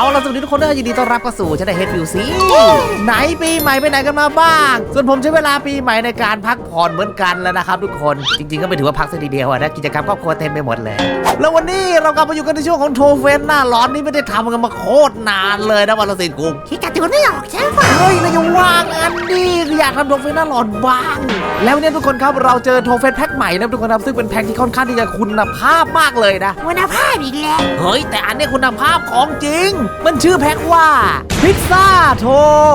เอาล่ะสวัสดีทุกคนด้วยยินดีต้อนรับเข้าสู่ช anel HUC ไหนปีใหม่ไปไหนกันมาบ้าง ส่วนผมใช้เวลาปีใหม่ในการพักผ่อนเหมือนกันแล้วนะครับทุกคน จริง ๆ ก็ไม่ถือว่าพักสักทีเดียวอะนะกิจกรรมครอบครัวเต็มไปหมดเลย แล้ววันนี้เรากลับมาอยู่กันในช่วงของโทเฟนหน้าร้อนนี่ไม่ได้ทำกันมาโคตรนานเลยนะวันละสินกุ้งคิดการ์ตูนไม่ออกใช่ไหมเฮ้ยนายอย่าว่างอันดิอยากทำโทเฟนหน้าร้อนบ้าง แล้วเนี่ยทุกคนครับเราเจอโทเฟนแพ็คใหม่นะทุกคนครับซึ่งเป็นแพ็คที่ค่อนข้างที่จะคุณภาพมากเลยนะคุณภาพอีกแล้วเฮ้ยแต่อันเนี้ยคุณภาพของจริงมันชื่อแพ็คว่าพิซซ่าโท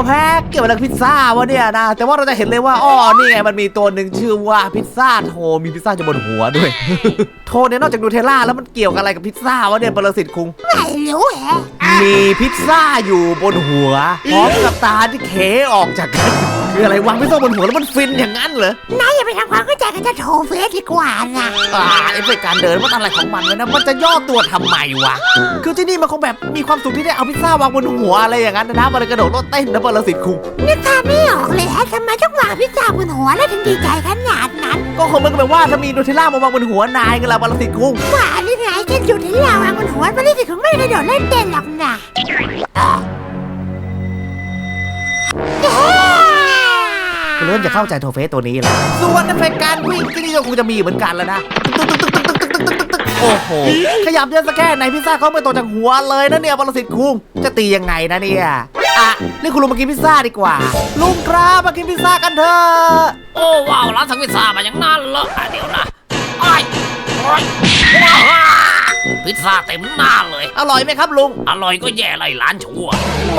แพ็คเกี่ยวกับพิซซ่าวะเนี่ยนะ แต่ว่าเราจะเห็นเลยว่าอ้อนี่ไงมันมีตัวหนึ่งชื่อว่าพิซซ่าโทมีพิซซ่าอยู่บนหัวด้วย โทเนี่ยนอกจากนูเทลล่าแล้วมันเกี่ยวกับอะไรกับพิซซ่าวะเนี่ยบรสิทธิ์คุงไม่รู้แฮะมีพิซซ่าอยู่บนหัวพร้อมกับตาที่เขออกจากกันคืออะไรวางพิซซ่าบนหัวแล้วมันฟินอย่างนั้นเหรอนายอย่าไปทำความเข้าใจกับเจ้าโทเฟสดีกว่านะอ่าไอ้เป็นการเดินมันอะไรของมันเลยนะมันจะย่อตัวทำไมวะคือที่นี่มันคงแบบมีความสุขไม่ได้เอาพิซซ่าวางบนหัวอะไรอย่างนั้นนะมันเลกระโดดรถเต้นนะบอลสิทธิ์คุงนึกภาพไม่ออกเลยทำไมต้องวางพิซซ่าบนหัวแล้วถึงดีใจขนาดนั้น ก็คงมันก็แบบว่าถ้ามีนูเทลล่ามาวางบนหัวนายกันละบอลสิทธิ์คุงว่าหรือไงแค่นูเทลล่าวางบนหัวบอลสิทธิ์คุงไม่กระโดดเล่นเต้นหรอกนะเริ่มจะเข้าใจโทเฟสตัวนี้แล้วส่วนเอฟเฟกต์การวิ่งที่นี่ก็คงจะมีเหมือนกันแล้วนะตึ๊กตึ๊กตึ๊กตึ๊กตึ๊กตึ๊กตึ๊ก โอ้โห ขยับเยอะสักแค่ไหนพิซซ่าเขาไม่ตกจากหัวเลยนะเนี่ยบอลสิทธิ์คุงจะตียังไงนะเนี่ยอะนี่คุณลุงมากินพิซซ่าดีกว่า ลุงครับมากินพิซซ่ากันเถอะ โอ้ว้าวร้านสังพิซซ่ามาอย่างนั้นเหรออะเดี๋ยวนะไอ้ายโอ๊ยว้าว พิซซ่าเต็มหน้าเลย อร่อยไหมครับลุง อร่อยก็แย่เลยร้านชั่ว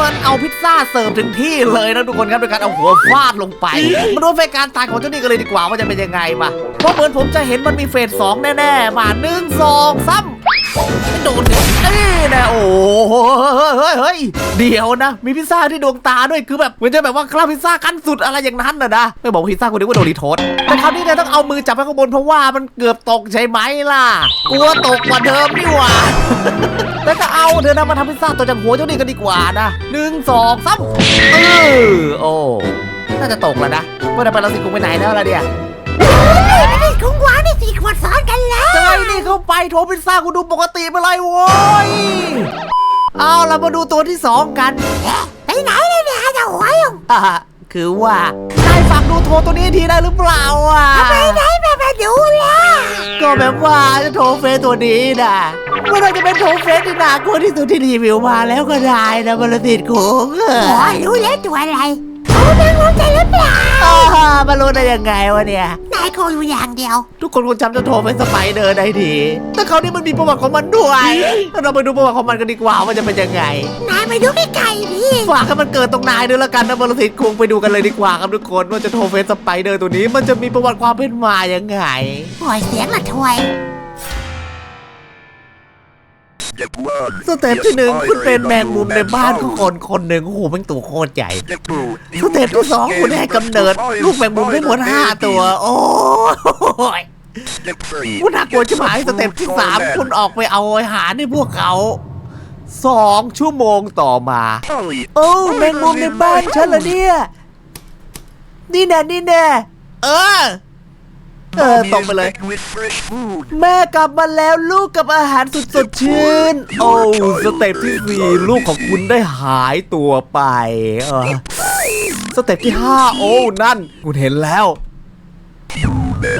มันเอาพิซซ่าเสิร์ฟถึงที่เลยนะทุกคนครับโดยการเอาหัวฟาดลงไป มาดูเฟสการตายของเจ้านี่กันเลยดีกว่าว่าจะเป็นยังไงมาเพราะเหมือนผมจะเห็นมันมีเฟสสองแน่ๆ มาหนึ่งสองสามโดนเลยนี่นะโอ้โหเฮ้ยเฮ้ยเดี๋ยวนะ มีพิซซ่าที่ดวงตาด้วยคือแบบเหมือนจะแบบว่าคราบพิซซ่าขั้นสุดอะไรอย่างนั้นนะนะไม่บอกว่าพิซซ่าคนนี้ว่าโดนรีโทษแต่คราวนี้เนี่ยต้องเอามือจับไว้ข้างบนเพราะว่ามันเกือบตกใช่ไหมล่ะกลัวตกกว่าเดิมนี่หว่าแล้วก็เอาเธอนะมาทำพิซซ่าตัวจากหัวเจ้านี่กันดีกว่านะหนึ่งสองสามเออโอ้น่าจะตกแล้วนะว่าแต่ไปเราสิกุงไปไหนแล้วล่ะเนี่ยไม่ได้คุ้งวางได้สี่ โทรพิซซ่ากูดูปกติไปเลยโว้ยเอาเรามาดูตัวที่สองกันไปไหนเลยเนี่ยเจ้าหัวยุงอ่าคือว่านายฝากดูโทรตัวนี้ทีได้หรือเปล่าอะไปไหนไปไปดูแล้วก็แบบว่าจะโทรเฟซตัวนี้นะไม่น่าจะเป็นโทรเฟซที่น่ากลัวที่สุดที่รีวิวมาแล้วก็ได้นะบรสิทธิ์คุงเอออ๋อรู้แล้วตัวอะไร เขาเป็นงงใจหรือเปล่าอ่ามารู้ได้ยังไงวะเนี่ย นายโกอยู่อย่างเดียว ทุกคนคงจำเจะโทรเป็นสไปเดอร์ได้ดี แต่คราวนี้มันมีประวัติของมันด้วยเราไปดูประวัติของมันกันดีกว่าว่าจะเป็นยังไง นายไปดูใกล้ๆดิ ฝากให้มันเกิดตรงนายด้วยละกันนะบรสิทธิ์คุงไปดูกันเลยดีกว่าครับทุกคนว่าเจะโทรเฟสสไปเดอร์ตัวนี้ มันจะมีประวัติความเป็นมายังไง ปล่อยเสียงละถวย Get one. สเต็ปที่หนึ่งคุณเป็นแมงมุมในบ้านของคนคนหนึ่งโอ้โหแม่งตัวโคตรใหญ่ Get two. สเต็ปที่สองคุณให้กำเนิด ลูกแมงมุมได้หมดห้าตัว โอ้ย Get three. คุณน่ากลัวจะหมายสเต็ปที่สามคุณออกไปเอาอาหารให้พวกเขาสองชั่วโมงต่อมา Holly. โอ้แมงมุมในบ้านฉันเหรอเนี่ย นี่แน่นี่แน่เออ เออ Mommy ตรง is ไปเลย back with fresh food. แม่กลับมาแล้วลูกกับอาหารสุดสดชื่น โอ้สเต็ปที่สี่ลูกของคุณได้หายตัวไปเออสเต็ปที่ห้าโอ้นั่นคุณเห็นแล้ว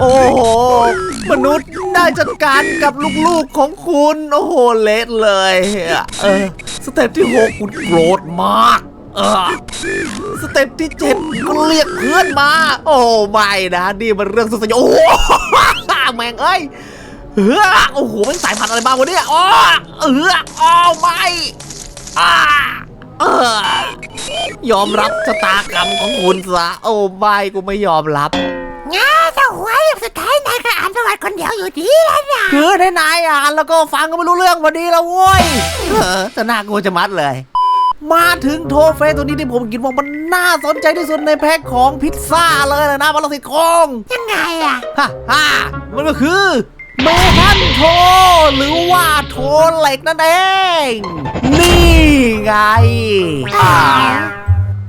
โอ้โหมนุษย์ได้จัดการกับลูกๆของคุณ โอ้โหเละเลยเออสเต็ปที่หกคุณโกรธมาก เออสเต็ปที่เจ็ดก็เรียกเพื่อนมา โอ้ไม่นะนี่มันเรื่องสุดสยองโอ้โหแม่งเอ้ยเออโอ้โหมันสายพันธุ์อะไรบ้างวะเนี่ยอ๋อเอออ๋อไม่อ่าเออยอมรับชะตากรรมของคุณซะโอ้ไม่กูไม่ยอมรับง่าเจ้าหัวยุงสุดท้ายนายก็อ่านประวัติคนเดียวอยู่ดีแล้วนะคือได้นายอ่านแล้วก็ฟังก็ไม่รู้เรื่องพอดีแล้วโว้ยเออแต่น่ากลัวจะมัดเลย มาถึงโทเฟสตัวนี้ที่ผมคิดว่ามันน่าสนใจที่สุดในแพ็คของพิซซ่าเลยนะบอลสิทธิ์คงยังไงอะฮ่าฮ่ามันก็คือเมทันโท หรือว่าโทเหล็กนั่นเอง นี่ไงอ่า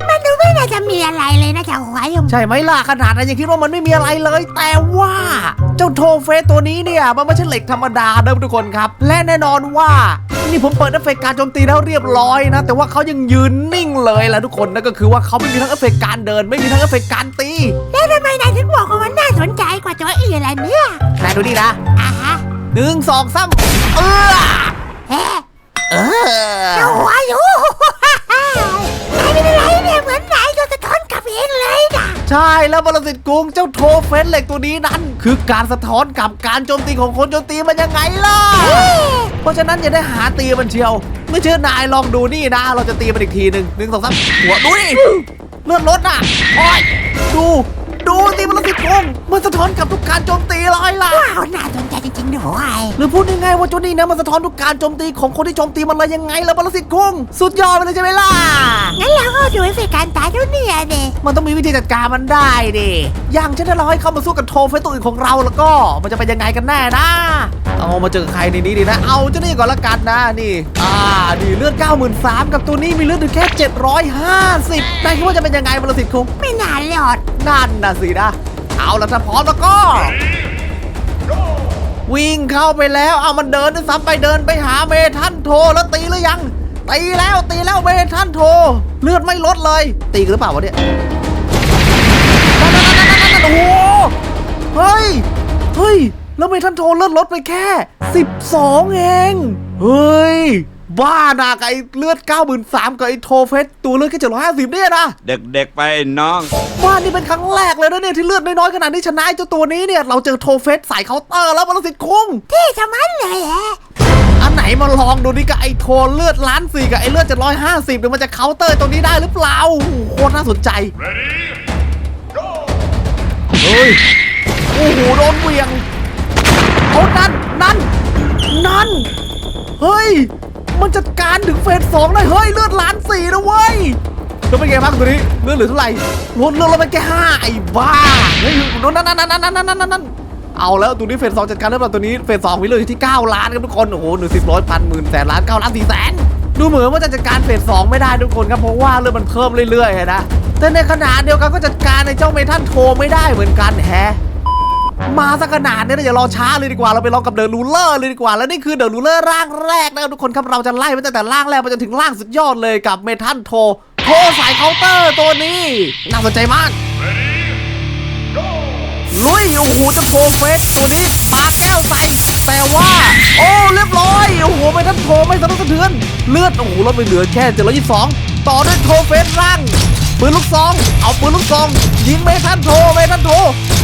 ไม่มันดูไม่น่าจะมีอะไรเลยนะเจ้าหัวยมใช่ไหมล่ะขนาดนั้นยังคิดว่ามันไม่มีอะไรเลย แต่ว่าเจ้าโทเฟสตัวนี้เนี่ย มันไม่ใช่เหล็กธรรมดานะทุกคนครับ และแน่นอนว่า นี่ผมเปิดเอฟเฟกต์การโจมตีแล้วเรียบร้อยนะ แต่ว่าเขายังยืนนิ่งเลยล่ะทุกคนนั่นก็คือว่าเขาไม่มีทั้งเอฟเฟกต์การเดิน ไม่มีทั้งเอฟเฟกต์การตีแล้วทำไมนายถึงบอกว่ามันน่าสนใจกว่าตัวอื่นล่ะเนี่ยนายดูนี่นะอะฮะหนึ่งสองสามเออเฮ้เออเจ้าหัวอยู่ ใช่แล้วบรสิตกรุงเจ้าโทเฟสเหล็กตัวนี้นั้น คือการสะท้อนกับการโจมตีของคนโจมตีมันยังไงล่ะ เพราะฉะนั้นอย่าได้หาตีมันเชียว ไม่เชื่อนายลองดูนี่นะ เราจะตีมันอีกทีหนึ่งหนึ่งสองสามหัวดูดิเลือดลดอะโอ้ยดู ดูตีมันละสิกงมันสะท้อนกับทุกการโจมตีเลยล่ะว้าวน่าสนใจจริงๆด้วยหรือพูดง่ายๆว่าเจุดนี้นะมันสะท้อนทุกการโจมตีของคนที่โจมตีมันเลยยังไงล่ะบรสิตกรุงสุดยอดไปเลยใช่ไหมล่ะงั้นเราก็ดูเอฟเฟกต์การตายด้วยเนี่ยเด็มันต้องมีวิธีจัดการมันได้ดิอย่างเช่นถ้าเราให้เข้ามาสู้กับโทเฟสตัวอื่นของเราแล้วก็ มันจะเป็นยังไงกันแน่นะเอามาเจอใครในนี้ดีนะ เอาเจ้านี่ก่อนละกันนะนี่ อ่านี่เลือด93,000กับตัวนี้มีเลือดถึงแค่ 750นายคิดว่าจะเป็นยังไงบรสิทธิ์คุงไม่น่ารอดนั่นนะสินะ เอาละถ้าพร้อมแล้วก็ วิ่งเข้าไปแล้ว เอามันเดินด้วยซ้ำไปเดินไปหาเมทันโทแล้วตีหรือยัง ตีแล้วตีแล้วเมทันโท เลือดไม่ลดเลย ตีหรือเปล่าวะเนี่ยโอ้โหเฮ้ย เฮ้ย แล้วเมทันโทเลือดลดไปแค่ 12 เอง เฮ้ยบ้านะกับไอ้เลือด 93 กับไอ้โทเฟสตัวเลือดแค่750เนี่ยนะ เด็กๆไปน้อง ว่านี่เป็นครั้งแรกเลยนะเนี่ยที่เลือดน้อยๆขนาดนี้ชนะไอ้เจ้าตัวนี้เนี่ยเราเจอโทเฟสใส่เคาน์เตอร์แล้วมันสิทธิ์คุ้งที่จะมันเลยแฮะอันไหนมาลองดูดิกับไอ้โทเลือดล้านสี่กับไอ้เลือดเจ็ดร้อยห้าสิบเดี๋ยวมันจะเคาน์เตอร์ตรงนี้ได้หรือเปล่าโอ้โหโคตรน่าสนใจเฮ้ยโอ้โหโดนเหวียงเอานั่นนั่นนั่นเฮ้ยมันจัดการถึงเฟสสองได้เฮ้ยเลือดล้านสี่นะเว้ย แล้วเป็นไงบ้างตัวนี้เลือดเหลือเท่าไหร่ลดเลือดลดไปแค่ห้าไอ้บ้าเฮ้ยนั่นนั่นนั่นนั่นนั่นนั่นนั่นเอาแล้วตัวนี้เฟสสองจัดการเรียบร้อยตัวนี้เฟสสองวิ่งเลอร์อยู่ที่ 9 ล้านครับทุกคน โอ้โหหนึ่งสิบร้อยพันหมื่นแสนล้านเก้าล้านสี่แสนดูเหมือนว่าจะจัดการเฟสสองไม่ได้ทุกคนครับ เพราะว่าเรื่องมันเพิ่มเรื่อยๆนะ แต่ในขณะเดียวกันก็จัดการในเจ้าเมทัลโทไม่ได้เหมือนกันแฮะมาสักขนาดนี้นะอย่ารอช้าเลยดีกว่าเราไปลองกับเดอะรูเลอร์เลยดีกว่า และนี่คือเดอะรูเลอร์ร่างแรกนะครับทุกคนครับเราจะไล่มาตั้งแต่ร่างแรกไปจนถึงร่างสุดยอดเลยกับเมทัลโท โทสายเคาน์เตอร์ตัวนี้ น่าสนใจมาก ลุย โอ้โหจะโทเฟสตัวนี้ปาแก้วใส่แต่ว่า โอ้เรียบร้อย โอ้โหเมทัลโทไม่สะทกสะเทือนเลือดโอ้โหลดไปเหลือแค่722 ต่อด้วยโทเฟสร่างปืนลูกซอง เอาปืนลูกซอง ยิงเมทัลโทเมทัลโท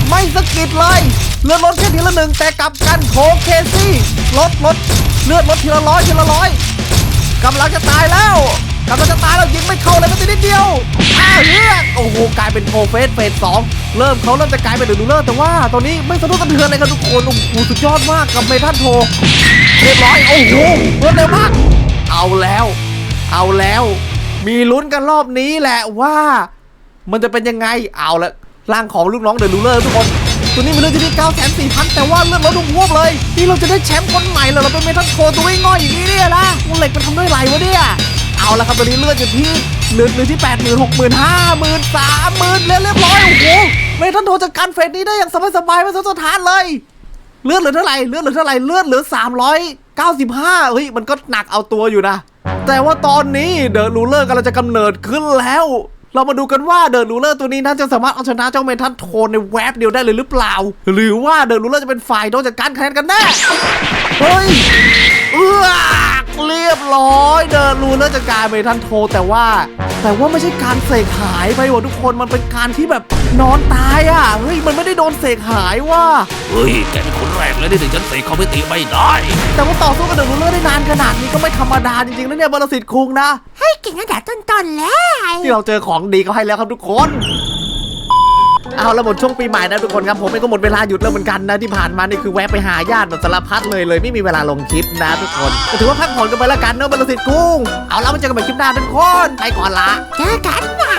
ไม่สะกิดเลย เลือดลดแค่ทีละหนึ่งแต่กลับกันโคเคซี่ลดลดเลือดลดทีละร้อยทีละร้อยกำลังจะตายแล้ว กำลังจะตายแล้วยิงไม่เข้าเลยมันติดนิดเดียวอ้าวเลือดโอ้โหกลายเป็นโทเฟสเฟสสองเริ่มเขาเริ่มจะกลายเป็นเดนูเลอร์แต่ว่าตอนนี้ไม่สะดุ้งสะเทือนเลยครับทุกคนโอ้โหสุดยอดมากกับเมทัลโทเรียบร้อยโอ้โหรวดเร็วมากเอาแล้ว เอาแล้ว มีลุ้นกันรอบนี้แหละว่า มันจะเป็นยังไงเอาละร่างของลูกน้องเดนูเลอร์ทุกคนตัวนี้มีเลือดที่9 4 0 0 0แต่ว่าเลือดลดลงพวบเลยนี่เราจะได้แชมป์คนใหม่เหรอเราเป็นเมทัลโคตัวง่อยอย่างนี้เนี่ยนะเหล็กมันทำด้วยไรวะเนี่ย เอาละครับตอนนี้เลือดอยู่ที่เหลือเหลือที่8 0 0 0 0 6 0 0 0 0 5 0 0 0 0 30,000เรียบเรียบร้อยโอ้โหเมทัลโทจัดการเฟสนี้ได้อย่างสบายๆไม่สะท้านเลยเลือดเหลือเท่าไหร่เลือดเหลือเท่าไหร่เลือดเหลือ 395เฮ้ยมันก็หนักเอาตัวอยู่นะ แต่ว่าตอนนี้เดอะรูเลอร์กำลังจะกำเนิดขึ้นแล้ว เรามาดูกันว่าเดอะรูเลอร์ตัวนี้น่าจะสามารถเอาชนะเจ้าเมทัลโทนในแวบเดียวได้เลยหรือเปล่า หรือว่าเดอะรูเลอร์จะเป็นฝ่ายโดนจัดการคะแนนกันแน่ เฮ้ยเอือกเรียบร้อย เดินรูเลอร์จัดการเมทันโทแต่ว่า แต่ว่าไม่ใช่การเสกหายไปว่ะทุกคนมันเป็นการที่แบบนอนตายอะเฮ้ยมันไม่ได้โดนเสกหายว่ะเฮ้ยแกเป็นคนแรกเลยที่ถึงฉันเสกคอมพิวเตอร์ไม่ได้ แต่ว่าต่อสู้กับเดอะรูเลอร์ได้นานขนาดนี้ก็ไม่ธรรมดาจริงๆแล้วเนี่ยบรสิทธิ์คุงนะให้เก่งตั้งแต่ต้นๆแล้ว ที่เราเจอของดีก็ให้แล้วครับทุกคน เอาแล้วหมดช่วงปีใหม่นะทุกคนครับผมเองก็หมดเวลาหยุดแล้วเหมือนกันนะที่ผ่านมานี่คือแวะไปหาญาติแบบสารพัดเลยเลยไม่มีเวลาลงคลิปนะทุกคนก็ถือว่าพักผ่อนกันไปแล้วกันเนอะบรสิทธิ์กุ้งเอาแล้วมาเจอกันใหม่คลิปหน้าทุกคนไปก่อนละเจอกันนะ